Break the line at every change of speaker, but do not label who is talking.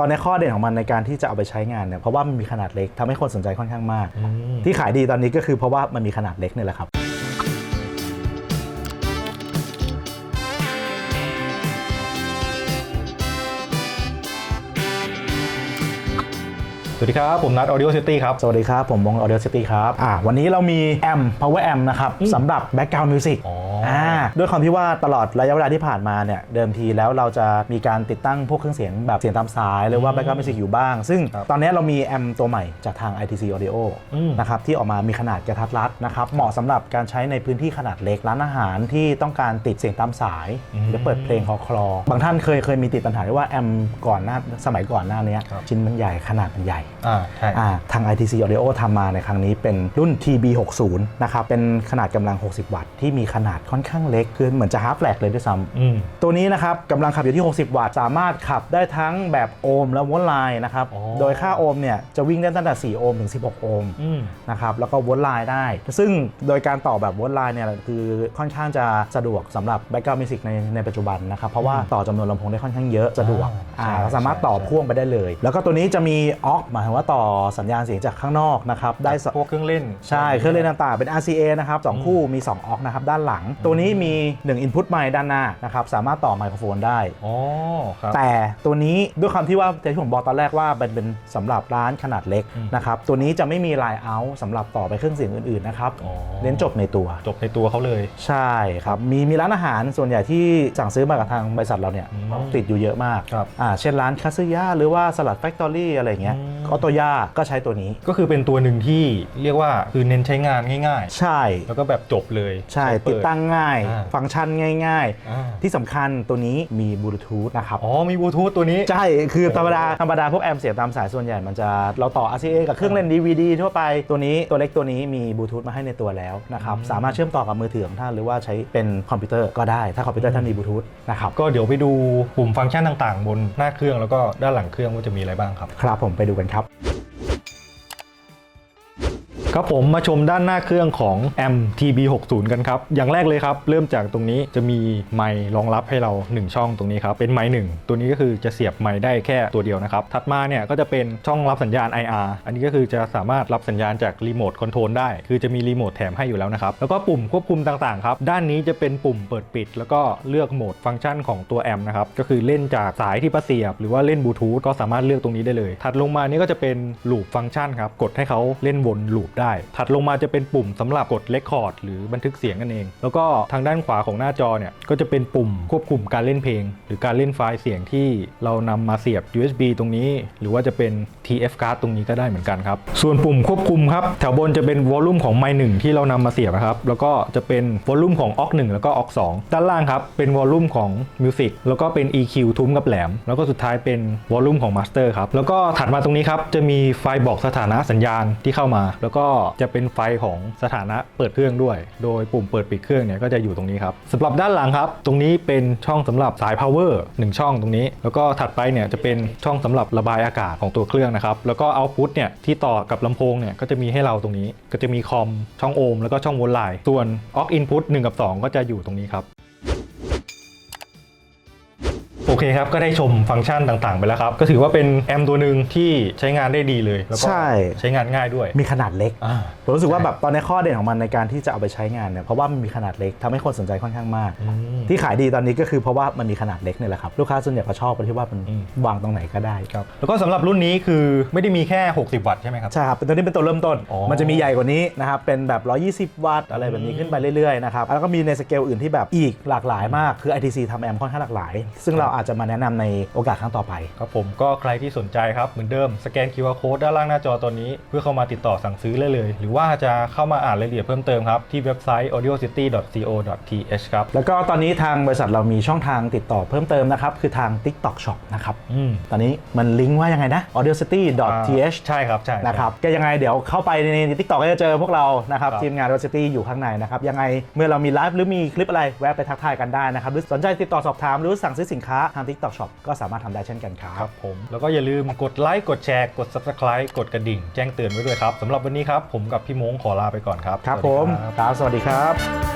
ตอนนี้ข้อเด่นของมันในการที่จะเอาไปใช้งานเนี่ยเพราะว่ามันมีขนาดเล็กทำให้คนสนใจค่อนข้างมาก ที่ขายดีตอนนี้ก็คือเพราะว่ามันมีขนาดเล็กเนี่ยแหละครับ
สวัสดีครับ ผมนัท Audio City ครับ
สวัสดีครับ ผมวง Audio City ครับอ่าวันนี้เรามีแอม power amp นะครับสำหรับ background music
อ๋ออ่า
ด้วยความที่ว่าตลอดระยะเวลาที่ผ่านมาเนี่ยเดิมทีแล้วเราจะมีการติดตั้งพวกเครื่องเสียงแบบเสียงตามสาย หรือว่า background music อยู่บ้าง ซึ่ง
ครับ
ตอนนี้เรามีแอมตัวใหม่จากทาง ITC Audio
อืม
นะครับที่ออกมามีขนาดกระทัดรัดนะครับเหมาะสำหรับการใช้ในพื้นที่ขนาดเล็กร้านอาหารที่ต้องการติดเสียงตามสายหรือเปิดเพลงคอคลอบางท่านเคยเคยมีติดปัญหาที่ว่าแอมก่อนหน้าสมัยก่อนหน้านี้
ครับ
ชิ้นมันใหญ่ขนาดมันใหญ่
อ่าใช่
อ่าทาง ITC Audio ทำมาในครั้งนี้เป็นรุ่น TB60 นะครับ เป็นขนาดกำลัง 60 วัตต์ที่มีขนาดค่อนข้างเล็ก คือเหมือนจะฮาร์ฟแฟลกเลยด้วยซ้
อืมำ
ตัวนี้นะครับกำลังขับอยู่ที่ 60 วัตต์ สามารถขับได้ทั้งแบบโอห์มและโวลต์ไลน์นะครับ
อ๋อ
โดยค่าโอห์มเนี่ยจะวิ่งได้ตั้งแต่ 4 โอห์มถึง 16 โอห์ม
อืม
นะครับแล้วก็โวลต์ไลน์ได้ ซึ่งโดยการต่อแบบโวลต์ไลน์เนี่ยคือค่อนข้างจะสะดวกสำหรับแบ็กกราวด์มิวสิกในในปัจจุบันนะครับ เพราะว่าต่อจำนวนลำโพงได้ค่อนข้างเยอะสะดวก
อ่า
อ่า
ใช่
ก็สามารถต่อ
ใช่
พ่วงไปได้เลย แล้วก็ตัวนี้จะมีออกหมายถึงว่าต่อสัญญาณเสียงจากข้างนอกนะครับได้ส
พวกเครื่องเล่น
ใช่เครื่องเล่นต่างๆ เป็น RCA นะครับสองคู่มี 2 ออกนะครับด้านหลัง ตัวนี้มี 1 Input ไมค์ด้านหน้านะครับสามารถต่อไมโครโฟนได้
อ๋อครับ
แต่ตัวนี้ด้วยความที่ว่าแต่ที่ผมบอกตอนแรกว่าเป็นเป็นสำหรับร้านขนาดเล็ก
อืม
นะครับตัวนี้จะไม่มีไลน์เอาสำหรับต่อไปเครื่องเสียงอื่นๆนะครับ
อ๋อ
เน้นจบในตัว
จบในตัวเขาเลย
ใช่ครับมีมีร้านอาหารส่วนใหญ่ที่สั่งซื้อมากับทางบริษัทเราเนี่ย
อืม
ติดอยู่เยอะมาก
ครับ
อ่าเช่นร้านคาซึยะหรือว่าสลัดแฟคทอรี่อะไรอย่างเงี้ย
อืม
ออโตย่าก็ใช้ตัวนี้
ก็คือเป็นตัวหนึ่งที่เรียกว่าคือเน้นใช้งานง่าย
ใช่
ๆแล้วก็แบบจบเลย
ใช่
ใช้เปิ
ติดตั้งง่าย
อ่า
ฟังก์ชันง่าย
อ่า
ๆที่สำคัญตัวนี้มีบลูทูธนะครับ
อ๋อมีบลูทูธตัวนี้
ใช่ คือธรรมดาธรรมดาพวกแอมเสียงตามสายส่วนใหญ่มันจะเราต่อ RCA กับเครื่องเล่น DVD ทั่วไปตัวนี้ตัวเล็กตัวนี้มีบลูทูธมาให้ในตัวแล้วนะครับ
อืม
สามารถเชื่อมต่อกับมือถือของท่านหรือว่าใช้เป็นคอมพิวเตอร์ก็ได้ ถ้าคอมพิวเตอร์ท่านมีบลูทูธนะครับ
ก็เดี๋ยวไปดูปุ่มฟังก์ชันต่างๆ บนหน้าเครื่องแล้วก็ด้านหลังเครื่องว่าจะมีอะไรบ้างครับ
ครับผมไปดูกันครับ
ครับผมมาชมด้านหน้าเครื่องของ M TB60 กันครับ อย่างแรกเลยครับ เริ่มจากตรงนี้จะมีไมค์รองรับให้เรา 1 ช่องตรงนี้ครับ เป็นไมค์หนึ่งตัวนี้ก็คือจะเสียบไมค์ได้แค่ตัวเดียวนะครับ ถัดมาเนี่ยก็จะเป็นช่องรับสัญญาณ IR อันนี้ก็คือจะสามารถรับสัญญาณจากรีโมทคอนโทรลได้ คือจะมีรีโมทแถมให้อยู่แล้วนะครับ แล้วก็ปุ่มควบคุมต่างๆครับด้านนี้จะเป็นปุ่มเปิดปิด แล้วก็เลือกโหมดฟังก์ชันของตัวแอมนะครับก็คือเล่นจากสายที่ประเสียบ หรือว่าเล่นบลูทูธก็สามารถเลือกตรงนี้ได้เลย ถัดลงมานี่ก็จะเป็นลูปฟังก์ชันครับกดให้เขาเล่นวนลูปได้ถัดลงมาจะเป็นปุ่มสำหรับกดเลคคอร์ดหรือบันทึกเสียงกันเอง แล้วก็ทางด้านขวาของหน้าจอเนี่ยก็จะเป็นปุ่มควบคุมการเล่นเพลง หรือการเล่นไฟล์เสียงที่เรานำมาเสียบ USB ตรงนี้ หรือว่าจะเป็น TF card ตรงนี้ก็ได้เหมือนกันครับ ส่วนปุ่มควบคุมครับ แถวบนจะเป็นวอลลุ่มของไมค์หนึ่งที่เรานำมาเสียบนะครับ แล้วก็จะเป็นวอลลุ่มของออก1แล้วก็ออก2ด้านล่างครับ เป็นวอลลุ่มของมิวสิกแล้วก็เป็น EQ ทุ้มกับแหลม แล้วก็สุดท้ายเป็นวอลลุ่มของมาสเตอร์ครับ แล้วก็ถัดมาตรงนี้ครับ จะมีไฟบอกสถานะสัญญาณที่เข้ามา แล้วก็จะเป็นไฟของสถานะเปิดเครื่องด้วย โดยปุ่มเปิดปิดเครื่องเนี่ยก็จะอยู่ตรงนี้ครับสำหรับด้านหลังครับ ตรงนี้เป็นช่องสำหรับสาย power 1 ช่องตรงนี้ แล้วก็ถัดไปเนี่ยจะเป็นช่องสำหรับระบายอากาศของตัวเครื่องนะครับแล้วก็ output เนี่ยที่ต่อกับลำโพงเนี่ยก็จะมีให้เราตรงนี้ ก็จะมีคอมช่องโอห์มแล้วก็ช่องโวลต์ไลน์ส่วน aux input 1กับ 2 ก็จะอยู่ตรงนี้ครับ เคครับ ก็ได้ชมฟังก์ชันต่างๆ ไปแล้วครับ ก็ถือว่าเป็นแอมตัวหนึ่งที่ใช้งานได้ดีเลย แล้วก็
ใช่
ใช้งานง่ายด้วย
มีขนาดเล็ก
อ่า
ผมรู้สึกว่าแบบตอนนี้ข้อเด่นของมันในการที่จะเอาไปใช้งานเนี่ยเพราะว่ามันมีขนาดเล็กทำให้คนสนใจค่อนข้างมาก
อืม
ที่ขายดีตอนนี้ก็คือเพราะว่ามันมีขนาดเล็กเนี่ยแหละครับ ลูกค้าส่วนใหญ่เขาชอบที่ว่ามัน
อืม
วางตรงไหนก็ได้
ครับแล้วก็สำหรับรุ่นนี้คือไม่ได้มีแค่ 60 วัตต์ใช่ไหมครับ
ใช่ครับเป็นตัวนี้เป็นตัวเริ่มต้น
อ๋อ
มันจะมีใหญ่กว่านี้นะครับเป็นแบบ 120 วัตต์อะไรแบบนี้ขึ้นไปเรื่อยๆนะครับแล้วก็มีในสเกลอื่นที่แบบอีกหลากหลายมากคือ ITC ทำแอมค่อนข้างหลากหลาย ซึ่งเราอาจจะมาแนะนำในโอกาสครั้งต่อไป
ครับผมก็ใครที่สนใจครับเหมือนเดิมสแกน QR Code ด้านล่างหน้าจอตอนนี้ เพื่อเข้ามาติดต่อสั่งซื้อได้เลย หรือว่าจะเข้ามาอ่านรายละเอียดเพิ่มเติมครับ ที่เว็บไซต์ audiocity.co.th ครับ
แล้วก็ตอนนี้ทางบริษัทเรามีช่องทางติดต่อเพิ่มเติมนะครับ คือทาง TikTok Shop นะครับ
อืม
ตอนนี้มันลิงก์ว่ายังไงนะ audiocity.th
ใช่ครับใช่
นะครับก็ยังไงเดี๋ยวเข้าไปในทิกตอกก็จะเจอพวกเรานะครับ
ครับ
ทีมงาน r o ซิตี้อยู่ข้างในนะครับยังไงเมื่อเรามีไลฟ์หรือมีคลิปอะไรแวะไปทักทายกันได้นะครับหรือสนใจติดต่อสอบถามหรือสั่งซื้อสินค้าทาง TikTok Shop ก็สามารถทำได้เช่นกันครั
ครับบผม แล้วก็อย่าลืมกดไลค์ กดแชร์ กด Subscribe กดกระดิ่ง แจ้งเตือนไว้ด้วยครับสำหรับวันนี้ครับ ผมกับพี่มงขอลาไปก่อนครับ
ครับ
สวัส
ผ
ดี
มครับ สวัสดีครับ